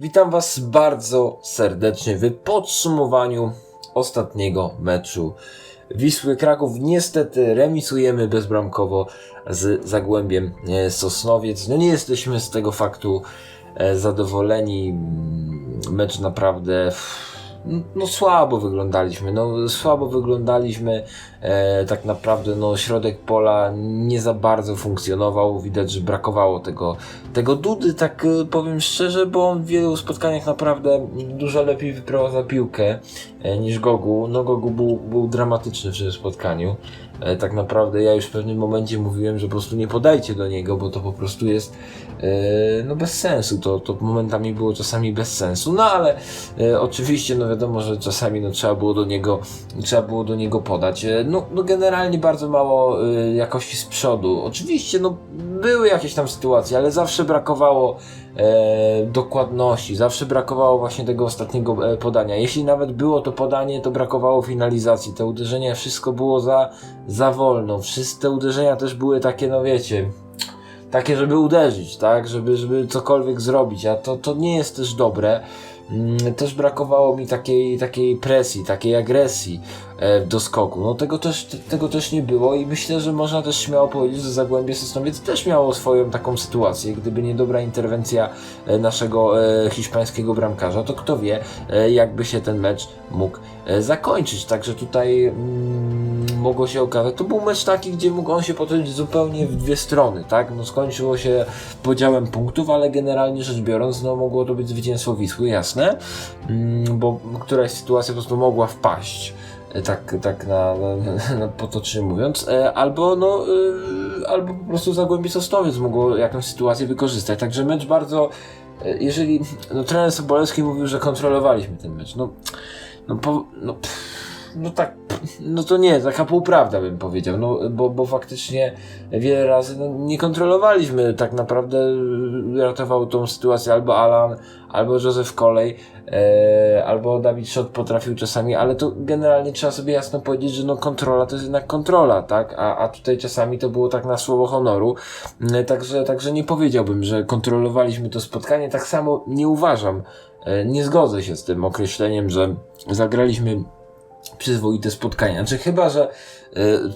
Witam Was bardzo serdecznie w podsumowaniu ostatniego meczu Wisły Kraków. Niestety remisujemy bezbramkowo z Zagłębiem e, Sosnowiec. No nie jesteśmy z tego faktu e, zadowoleni. Mm, Mecz naprawdę no, słabo wyglądaliśmy, no słabo wyglądaliśmy, e, tak naprawdę no środek pola nie za bardzo funkcjonował, widać, że brakowało tego, tego Dudy, tak e, powiem szczerze, bo on w wielu spotkaniach naprawdę dużo lepiej wyprowadza piłkę e, niż Gogu, no Gogu był, był dramatyczny w tym spotkaniu, e, tak naprawdę ja już w pewnym momencie mówiłem, że po prostu nie podajcie do niego, bo to po prostu jest e, no bez sensu, to, to momentami było czasami bez sensu, no ale oczywiście no wiadomo, że czasami no trzeba było do niego trzeba było do niego podać. E, no, no generalnie bardzo mało e, jakości z przodu. Oczywiście no były jakieś tam sytuacje, ale zawsze brakowało e, dokładności, zawsze brakowało właśnie tego ostatniego e, podania. Jeśli nawet było to podanie, to brakowało finalizacji. Te uderzenia, wszystko było za, za wolno. Wszystkie uderzenia też były takie, no wiecie, takie, żeby uderzyć, tak? Żeby, żeby cokolwiek zrobić, a to, to nie jest też dobre. Mm, Też brakowało mi takiej, takiej presji, takiej agresji e, w doskoku. No tego też, te- tego też nie było i myślę, że można też śmiało powiedzieć, że Zagłębie Sosnowiec też miało swoją taką sytuację. Gdyby nie dobra interwencja e, naszego e, hiszpańskiego bramkarza, to kto wie, jakby się ten mecz mógł zakończyć. Także tutaj mm, mogło się okazać. To był mecz taki, gdzie mógł on się potoczyć zupełnie w dwie strony, tak? No skończyło się podziałem punktów, ale generalnie rzecz biorąc, no mogło to być zwycięstwo Wisły, jasne, mm, bo któraś sytuacja po prostu mogła wpaść. e, Tak, tak na, na, na potocznie mówiąc, e, albo no, e, albo po prostu Zagłębie Sosnowiec mogło jakąś sytuację wykorzystać. Także mecz bardzo, jeżeli, no trener Sobolewski mówił, że kontrolowaliśmy ten mecz, no, no, po, no, pff, no tak, no to nie, taka półprawda bym powiedział, no bo, bo faktycznie wiele razy no, nie kontrolowaliśmy, tak naprawdę y, ratował tą sytuację albo Alan, albo Józef Kolej, e, albo Dawid Szot potrafił czasami, ale to generalnie trzeba sobie jasno powiedzieć, że no kontrola to jest jednak kontrola, tak, a, a tutaj czasami to było tak na słowo honoru, E, także, także nie powiedziałbym, że kontrolowaliśmy to spotkanie, tak samo nie uważam, e, nie zgodzę się z tym określeniem, że zagraliśmy przyzwoite spotkanie. Znaczy chyba, że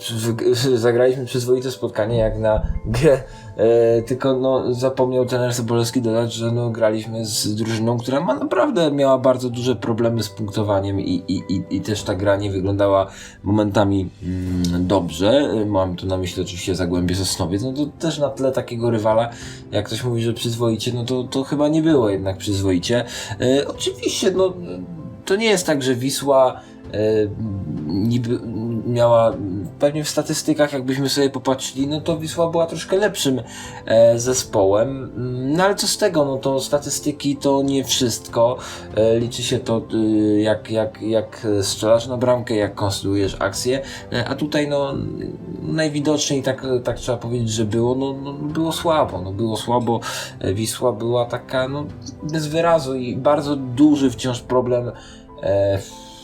w- zagraliśmy przyzwoite spotkanie jak na G, e, tylko no, zapomniał trener Sobolewski dodać, że no, graliśmy z drużyną, która ma naprawdę miała bardzo duże problemy z punktowaniem i, i, i, i też ta gra nie wyglądała momentami mm, dobrze. Mam tu na myśli oczywiście Zagłębie Sosnowiec, no to też na tle takiego rywala, jak ktoś mówi, że przyzwoicie, no to, to chyba nie było jednak przyzwoicie. E, oczywiście, no to nie jest tak, że Wisła niby miała pewnie w statystykach, jakbyśmy sobie popatrzyli, no to Wisła była troszkę lepszym e, zespołem. Mm, No ale co z tego, no to statystyki to nie wszystko. E, liczy się to, jak, jak, jak strzelasz na bramkę, jak konstruujesz akcję, e, a tutaj no najwidoczniej tak, tak trzeba powiedzieć, że było, no, no było słabo, no było słabo. E, Wisła była taka, no bez wyrazu i bardzo duży wciąż problem e,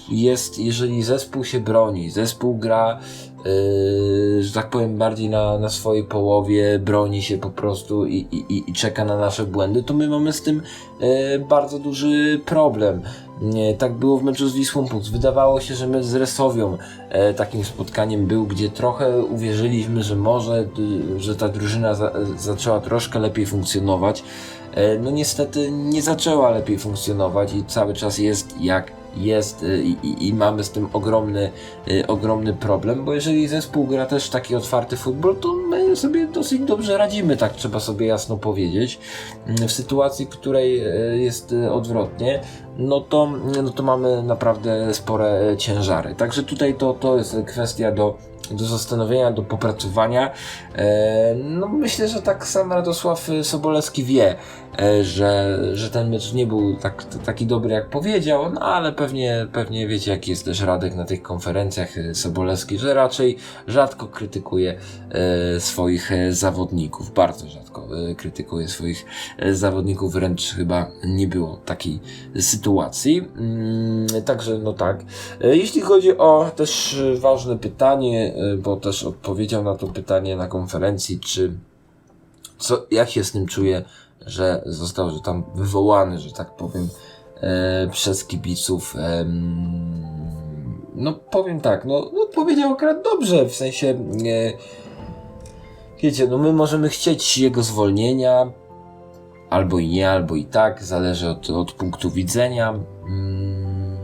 jest, jeżeli zespół się broni, zespół gra, yy, że tak powiem, bardziej na, na swojej połowie, broni się po prostu i, i, i- czeka na nasze błędy, to my mamy z tym yy, bardzo duży problem. Nie, tak było w meczu z Wisłą Puc. Wydawało się, że mecz z Resowią e, takim spotkaniem był, gdzie trochę uwierzyliśmy, że może, y, że ta drużyna za, zaczęła troszkę lepiej funkcjonować. E, no niestety nie zaczęła lepiej funkcjonować i cały czas jest jak jest y, i, i, i mamy z tym ogromny, y, ogromny problem, bo jeżeli zespół gra też taki otwarty futbol, to my sobie dosyć dobrze radzimy, tak trzeba sobie jasno powiedzieć. Mm, W sytuacji, której y, jest y, odwrotnie, no to, no to mamy naprawdę spore ciężary. Także tutaj to, to jest kwestia do, do zastanowienia, do popracowania. E, no myślę, że tak sam Radosław Sobolewski wie, e, że, że ten mecz nie był tak, taki dobry jak powiedział, no ale pewnie, pewnie wiecie jaki jest też Radek na tych konferencjach y, Sobolewski, że raczej rzadko krytykuje e, swoich e, zawodników, bardzo rzadko e, krytykuje swoich e, zawodników, wręcz chyba nie było takiej sytuacji. Mm, Także no tak. E, Jeśli chodzi o też e, ważne pytanie, e, bo też odpowiedział na to pytanie na konferencji, czy co, jak się z tym czuje że został, że tam wywołany, że tak powiem, e, przez kibiców. E, no powiem tak, no, no powiedział akurat dobrze, w sensie e, wiecie, no my możemy chcieć jego zwolnienia, albo i nie, albo i tak, zależy od, od punktu widzenia. Mm,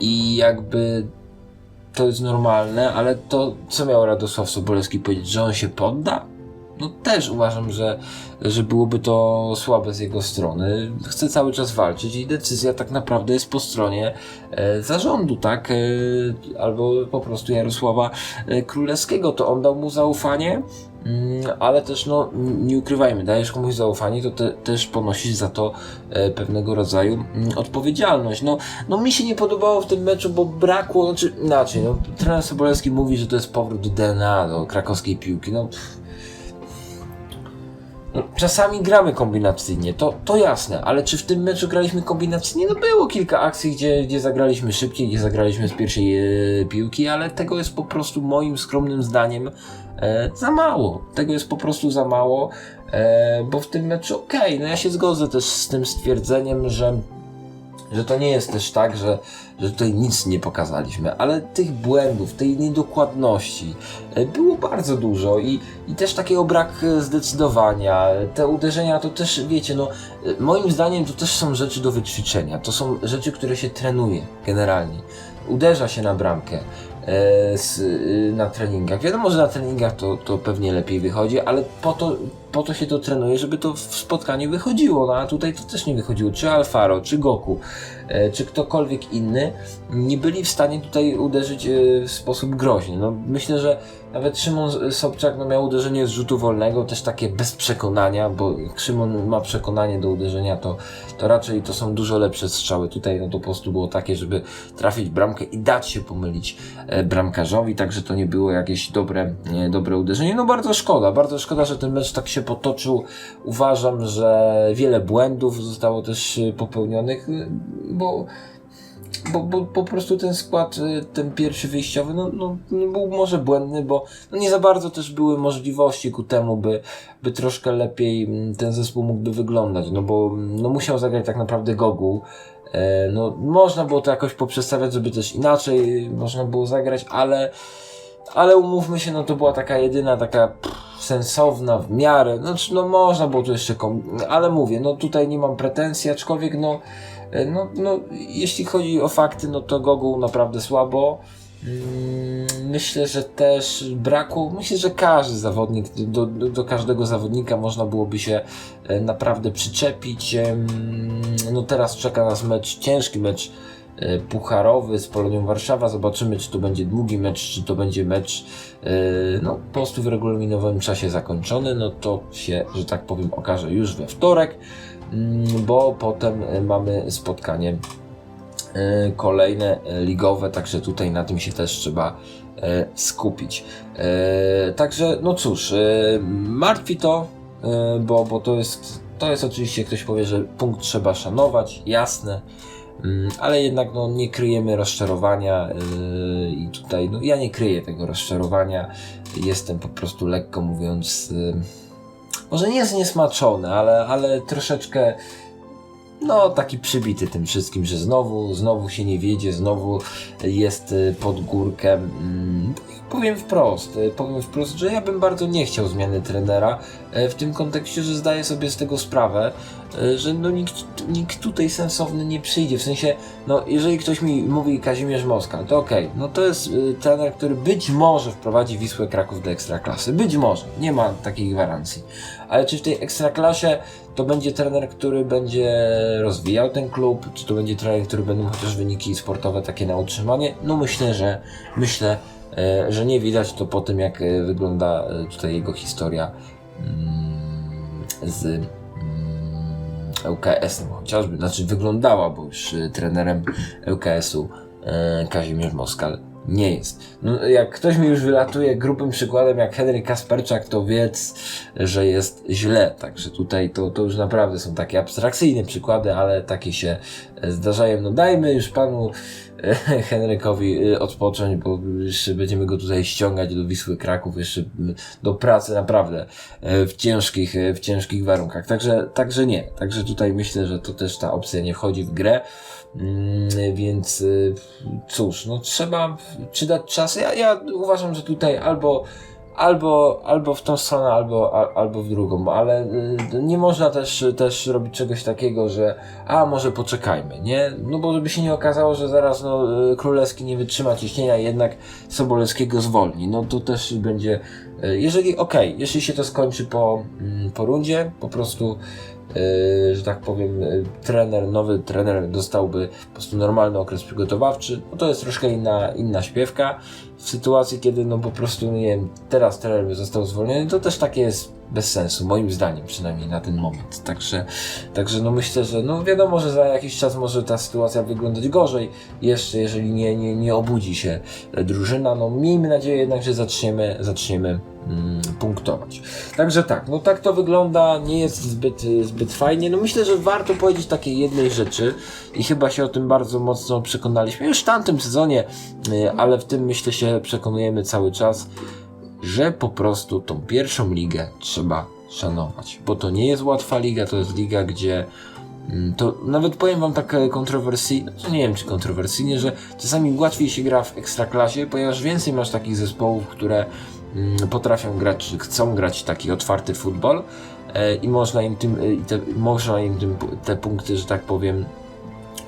I jakby to jest normalne, ale to, co miał Radosław Sobolewski powiedzieć, że on się podda? No też uważam, że, że byłoby to słabe z jego strony. Chce cały czas walczyć i decyzja tak naprawdę jest po stronie e, zarządu, tak? E, albo po prostu Jarosława e, Królewskiego. To on dał mu zaufanie, ale też no, nie ukrywajmy, dajesz komuś zaufanie, to te, też ponosisz za to e, pewnego rodzaju mm, odpowiedzialność. No, no mi się nie podobało w tym meczu, bo brakło, znaczy inaczej, no, trener Sobolewski mówi, że to jest powrót do DNA, do krakowskiej piłki, no, czasami gramy kombinacyjnie, to, to jasne, ale czy w tym meczu graliśmy kombinacyjnie? No było kilka akcji, gdzie, gdzie zagraliśmy szybciej, gdzie zagraliśmy z pierwszej e, piłki, ale tego jest po prostu moim skromnym zdaniem e, za mało. Tego jest po prostu za mało, e, bo w tym meczu okej, okay, no ja się zgodzę też z tym stwierdzeniem, że że to nie jest też tak, że, że tutaj nic nie pokazaliśmy, ale tych błędów, tej niedokładności e, było bardzo dużo i, i też takiego brak zdecydowania. Te uderzenia to też, wiecie, no e, moim zdaniem to też są rzeczy do wyćwiczenia. To są rzeczy, które się trenuje generalnie. Uderza się na bramkę z, na treningach. Wiadomo, że na treningach to, to pewnie lepiej wychodzi, ale po to, po to się to trenuje, żeby to w spotkaniu wychodziło. No a tutaj to też nie wychodziło. Czy Alfaro, czy Goku, e, czy ktokolwiek inny nie byli w stanie tutaj uderzyć e, w sposób groźny. No myślę, że nawet Szymon Sobczak no, miał uderzenie z rzutu wolnego, też takie bez przekonania, bo jak Szymon ma przekonanie do uderzenia, to, to raczej to są dużo lepsze strzały. Tutaj no to po prostu było takie, żeby trafić bramkę i dać się pomylić e, bramkarzowi, także to nie było jakieś dobre, dobre uderzenie. No bardzo szkoda, bardzo szkoda, że ten mecz tak się potoczył. Uważam, że wiele błędów zostało też y, popełnionych, bo bo, bo po prostu ten skład, y, ten pierwszy wyjściowy, no, no, no, był może błędny, bo no nie za bardzo też były możliwości ku temu, by, by troszkę lepiej mm, ten zespół mógłby wyglądać, no bo mm, no musiał zagrać tak naprawdę Gogu. E, no, można było to jakoś poprzestawiać, żeby też inaczej można było zagrać, ale, ale umówmy się, no to była taka jedyna taka pff, sensowna w miarę. Znaczy, no można było tu jeszcze, ale mówię, no tutaj nie mam pretensji, aczkolwiek no, no, no jeśli chodzi o fakty, no to Gogu naprawdę słabo. Mm, myślę, że też brakło, myślę, że każdy zawodnik, do, do, do, każdego zawodnika można byłoby się e, naprawdę przyczepić. No teraz czeka nas mecz, ciężki mecz E, pucharowy z Polonią Warszawa. Zobaczymy, czy to będzie długi mecz, czy to będzie mecz e, no, po prostu w regulaminowym czasie zakończony. No to się, że tak powiem, okaże już we wtorek, bo potem e, mamy spotkanie kolejne ligowe, także tutaj na tym się też trzeba skupić. Także, no cóż, martwi to, bo, bo to jest, to jest oczywiście, ktoś powie, że punkt trzeba szanować, jasne. Mm, ale jednak no, nie kryjemy rozczarowania i tutaj no, ja nie kryję tego rozczarowania. Jestem po prostu lekko mówiąc, może nie zniesmaczony, ale, ale troszeczkę no taki przybity tym wszystkim, że znowu, znowu się nie wiedzie, znowu jest y, pod górkę. Powiem wprost, y, powiem wprost, że ja bym bardzo nie chciał zmiany trenera y, w tym kontekście, że zdaję sobie z tego sprawę, że no nikt, nikt tutaj sensowny nie przyjdzie, w sensie, no jeżeli ktoś mi mówi Kazimierz Moskal, to okej, okay, no to jest trener, który być może wprowadzi Wisłę Kraków do Ekstraklasy, być może, nie ma takiej gwarancji, ale czy w tej Ekstraklasie to będzie trener, który będzie rozwijał ten klub, czy to będzie trener, który będą chociaż wyniki sportowe takie na utrzymanie? No myślę, że myślę, e, że nie widać to po tym, jak e, wygląda e, tutaj jego historia mm, z mm, ŁKS-em chociażby, znaczy wyglądała, bo już trenerem ŁKS-u Kazimierz Moskal nie jest. No, jak ktoś mi już wylatuje grubym przykładem jak Henryk Kasperczak, to wiedz, że jest źle. Także tutaj to, to już naprawdę są takie abstrakcyjne przykłady, ale takie się e, zdarzają. No dajmy już panu e, Henrykowi e, odpocząć, bo jeszcze będziemy go tutaj ściągać do Wisły Kraków, jeszcze m, do pracy naprawdę e, w ciężkich, w ciężkich warunkach. Także, także nie. Także tutaj myślę, że to też ta opcja nie wchodzi w grę. Mm, Więc y, cóż, no trzeba czy dać czas. Ja, ja uważam, że tutaj albo albo, albo w tą stronę, albo, a, albo w drugą, ale y, nie można też, też robić czegoś takiego, że a może poczekajmy, nie? No bo żeby się nie okazało, że zaraz no, y, Królewski nie wytrzyma ciśnienia jednak Sobolewskiego zwolni, no to też będzie, jeżeli, okej, jeśli się to skończy po, mm, po rundzie, po prostu Yy, że tak powiem, yy, trener, nowy trener dostałby po prostu normalny okres przygotowawczy, no to jest troszkę inna, inna śpiewka. W sytuacji, kiedy no po prostu, nie wiem, teraz trener został zwolniony, to też takie jest bez sensu, moim zdaniem przynajmniej na ten moment. Także, także no myślę, że no wiadomo, że za jakiś czas może ta sytuacja wyglądać gorzej, jeszcze jeżeli nie, nie, nie obudzi się drużyna, no miejmy nadzieję jednak, że zaczniemy, zaczniemy mm, punktować. Także tak, no tak to wygląda, nie jest zbyt, zbyt fajnie. No myślę, że warto powiedzieć takiej jednej rzeczy i chyba się o tym bardzo mocno przekonaliśmy już w tamtym sezonie, y, ale w tym myślę się przekonujemy cały czas, że po prostu tą pierwszą ligę trzeba szanować, bo to nie jest łatwa liga, to jest liga, gdzie mm, to nawet powiem wam tak e, kontrowersyjnie, no nie wiem czy kontrowersyjnie, że czasami łatwiej się gra w ekstraklasie, ponieważ więcej masz takich zespołów, które mm, potrafią grać, czy chcą grać taki otwarty futbol e, i można im tym, e, te, można im tym, te punkty, że tak powiem,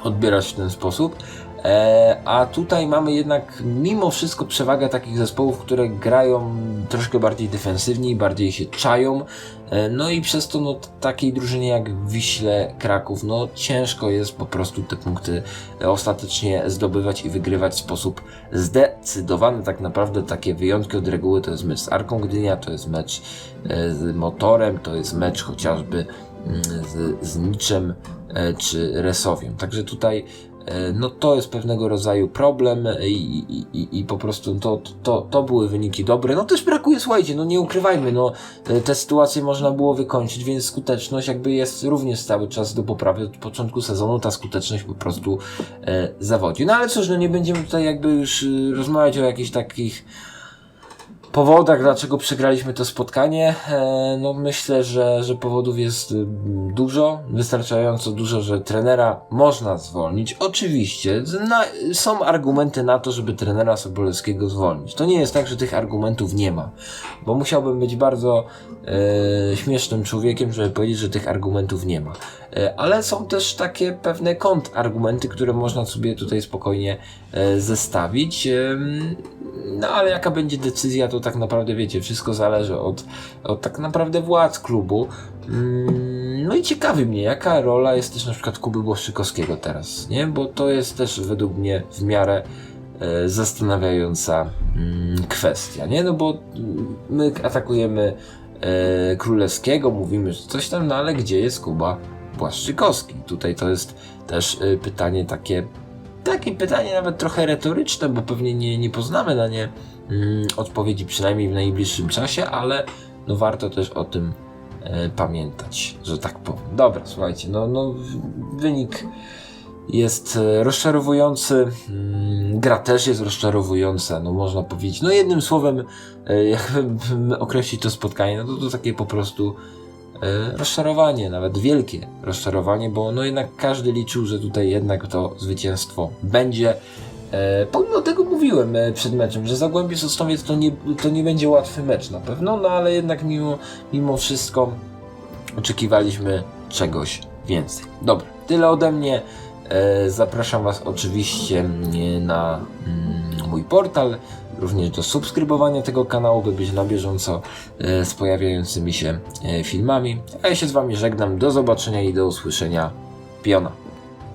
odbierać w ten sposób. E, a tutaj mamy jednak mimo wszystko przewagę takich zespołów, które grają troszkę bardziej defensywniej, bardziej się czają. E, no i przez to no, takiej drużynie jak Wiśle Kraków, no ciężko jest po prostu te punkty ostatecznie zdobywać i wygrywać w sposób zdecydowany. Tak naprawdę takie wyjątki od reguły to jest mecz z Arką Gdynia, to jest mecz e, z Motorem, to jest mecz chociażby mm, z, z Niczem czy Resowiem. Także tutaj no to jest pewnego rodzaju problem i, i, i, po prostu to, to, to były wyniki dobre. No też brakuje, słuchajcie, no nie ukrywajmy, no e, te sytuacje można było wykończyć, więc skuteczność jakby jest również cały czas do poprawy. Od początku sezonu ta skuteczność po prostu e, zawodzi. No ale cóż, no nie będziemy tutaj jakby już y, rozmawiać o jakichś takich powodach, dlaczego przegraliśmy to spotkanie. E, no myślę, że, że powodów jest y, dużo, wystarczająco dużo, że trenera można zwolnić. Oczywiście są argumenty na to, żeby trenera Sobolewskiego zwolnić. To nie jest tak, że tych argumentów nie ma, bo musiałbym być bardzo e, śmiesznym człowiekiem, żeby powiedzieć, że tych argumentów nie ma. E, ale są też takie pewne kontrargumenty, które można sobie tutaj spokojnie zestawić. Em, no ale jaka będzie decyzja, to tak naprawdę wiecie, wszystko zależy od, od tak naprawdę władz klubu. Mm, No i ciekawi mnie, jaka rola jest też na przykład Kuby Błaszczykowskiego teraz, nie? Bo to jest też według mnie w miarę e, zastanawiająca mm, kwestia, nie? No bo mm, my atakujemy e, Królewskiego, mówimy, że coś tam, no ale gdzie jest Kuba Błaszczykowski? Tutaj to jest też e, pytanie takie takie pytanie nawet trochę retoryczne, bo pewnie nie, nie poznamy na nie mm, odpowiedzi przynajmniej w najbliższym czasie, ale no warto też o tym e, pamiętać, że tak powiem. Dobra, słuchajcie, no, no wynik jest e, rozczarowujący, mm, gra też jest rozczarowująca, no można powiedzieć. No jednym słowem, e, jakbym określić to spotkanie, no to to takie po prostu rozczarowanie, nawet wielkie rozczarowanie, bo no jednak każdy liczył, że tutaj jednak to zwycięstwo będzie. E, pomimo tego mówiłem e, przed meczem, że Zagłębie Sosnowiec to nie, to nie będzie łatwy mecz na pewno, no ale jednak mimo, mimo wszystko oczekiwaliśmy czegoś więcej. Dobra, tyle ode mnie. E, zapraszam Was oczywiście mm, na mm, mój portal, również do subskrybowania tego kanału, by być na bieżąco e, z pojawiającymi się e, filmami. A ja się z Wami żegnam. Do zobaczenia i do usłyszenia. Piona.